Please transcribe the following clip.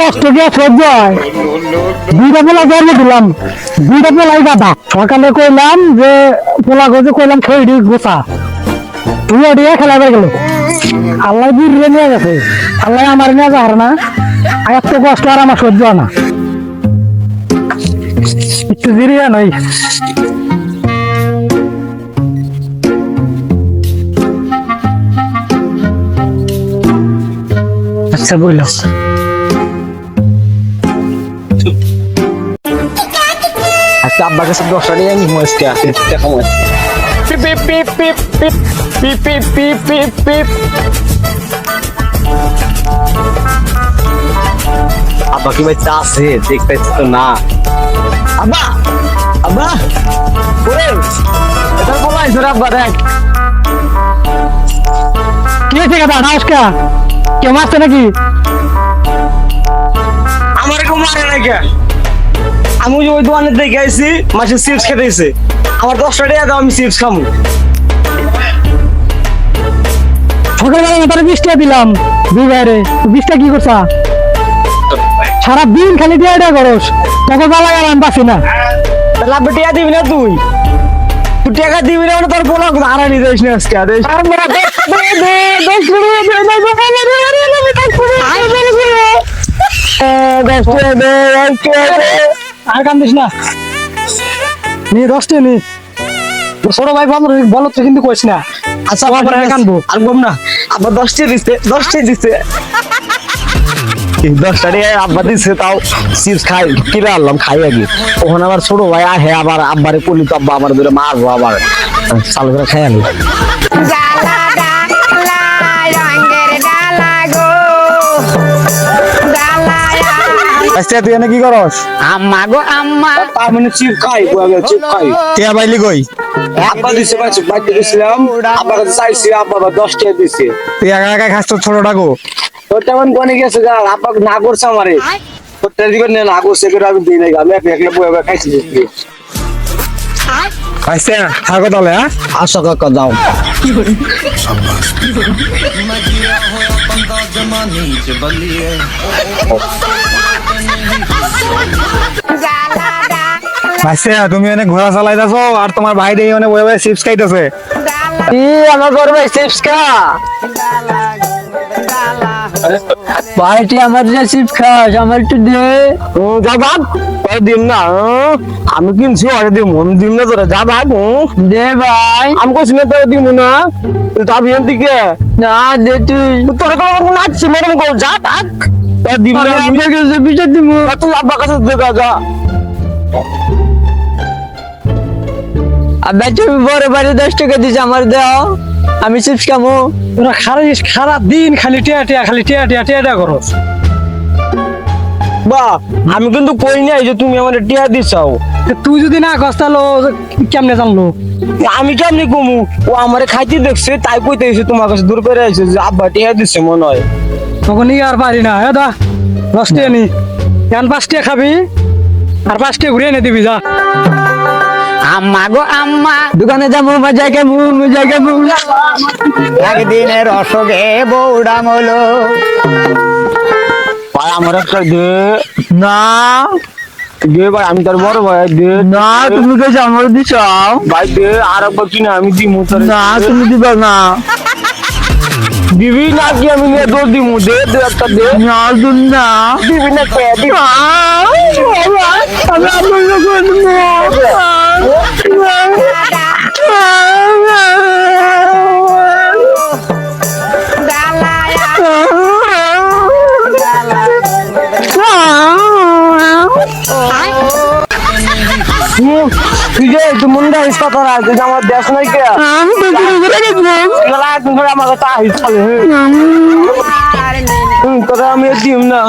কষ্ট দিয়ে সহ্য হয়। দুইটা পোলা জন্ম দিলাম। দুইটা পোলাই গাদা সকালে কইলাম যে, পোলা গজে কইলাম খেয়ে গোসা। তুই ওটিয়ে খেলাবে গেল। আল্লাহ দূরে নিয়ে গেছে। আল্লাহ আমার নিয়ে যাওয়ার না। আর এত কষ্ট আর আমার সহ্য হয় না। একটু জিরিয়া নই আচ্ছা বললাম আচ্ছা আব্বার কাছে দশটা নিয়ে আমি আজকে দেখা হয় পিপ পিপ পিপ পিপ পিপ পিপ। পিপ পিপ পিপ আব্বা কি ভাই চা আছে দেখতে তো না। আব্বা আব্বা, ওরে, এটা বলা হয়েছে রে আব্বা, দেখ। কি হয়েছে গাদা নমস্কার কেমন আসছে নাকি? আমার কেউ মারে না কে? আমি ওই দোকানে দেখে আইছি মাসে চিপস খেতেছে আমার দশটা টাকা দাও আমি চিপস খামু সকালবেলা তারা দিলাম দুই বাইরে কি করছা সারা দিন খালি দিয়ে এটা করস জ্বালা গেলাম বাসি না আব্বা টাকা দিবি না তুই তুই টাকা দিবি না মানে তোর বলা হারানি যাইস না আজকে আরে আর কান্দিস না। নি দশটা নি ছোট ভাই বলো বলো তো কিন্তু কইস না। আচ্ছা আবার আবার আর কানবো। আর বম না। আব্বা দশটা দিচ্ছে দশটা দিচ্ছে এই দশটা টাকা আব্বা দিচ্ছে তাও চিপস খাই কিনে আনলাম খাই আগে। ওখানে আবার ছোট ভাই আহে আবার আব্বারে কলি তো আব্বা আমার ধরে মারবো আবার। চালু করে খাই আনি। আচ্ছা তুই এনে কি করস? আম্মা গো আম্মা। তার মানে চিপ খাই চিপ খাই। কে বাইলি কই? আব্বা দিছে পাঁচ বাইতে গেছিলাম। আব্বার কাছে চাইছি আব্বা আবার দশ টাকা দিছে। তুই একা একা খাস তো ছোটটা গো তোর তেমন কোনে গেছে গা আব্বা না করছে আমারে। তোরটা দিবেন না না করছে করে আমি দিই নাই গা। আমি এক একলা বয়ে বয়ে খাইছি। আচ্ছা থাকো তাহলে হ্যাঁ আসো কাকা যাও আচ্ছা তুমি এনে ঘোড়া চালাইতেছো আর তোমার ভাই দিয়ে অনেক বয়ে বয়ে চিপস খাইতেছে। আমার ঘর ভাই চিপস খা। ভাইটি আমার যে চিপ খাস আমার একটু দে। যা ভাগ তোর দিম না। আমি কিনছি ওরে দিম দিম না তোরা যা ভাগ দে ভাই। আমি কইছি না তোরা দিম না। তুই যাবি এন দিকে। না দে তুই। তোর কোনো নাচছি ম্যাডাম কো যা ভাগ তোর দিম না। আমি। কাছে বিচার দিব আর তুই আব্বা কাছে দেখা যা। আব্বা তুমি বড় বাড়ি দশ টাকা দিছে আমার দাও। আমি চিপস খামো। তোরা খালি সারা দিন খালি টিয়া টিয়া খালি টিয়া টিয়া টিয়া টিয়া করো বা আমি কিন্তু কই নাই যে তুমি আমার টিয়া দিছাও। তুই যদি না কস তাহলে কেমনে জানলো? আমি কেমনি কমু? ও আমারে খাইতে দেখছে তাই কইতে এসে তোমার কাছে দূর করে আইছে যে আব্বা টিয়া দিছে মনে হয়। তখন আর পারি না হ্যাঁ দা দশ টিয়া নি। এখন পাঁচ টিয়া খাবি? আর পাঁচ টিয়া ঘুরে এনে দিবি যা। আম্মা গো আম্মা দোকানে যাব মজা খাব মজা খাব একদিনের অসুখে বৌড়া হলো ভাই আমার একটা দে না দে ভাই আমি তোর বড় ভাই দে না তুমি কে আমার দিছ ভাই দে আর একবার কিনা আমি দিমু তোর না তুমি দিবা না দিবি না কি আমি নিয়ে দৌড় দিমু দে দে একটা দে না তুমি না দিবি না কে দিবি আমি তুই তো মুন্ডা হিস কত রাজ আমার দেশ নাই কে আমি তো দিম না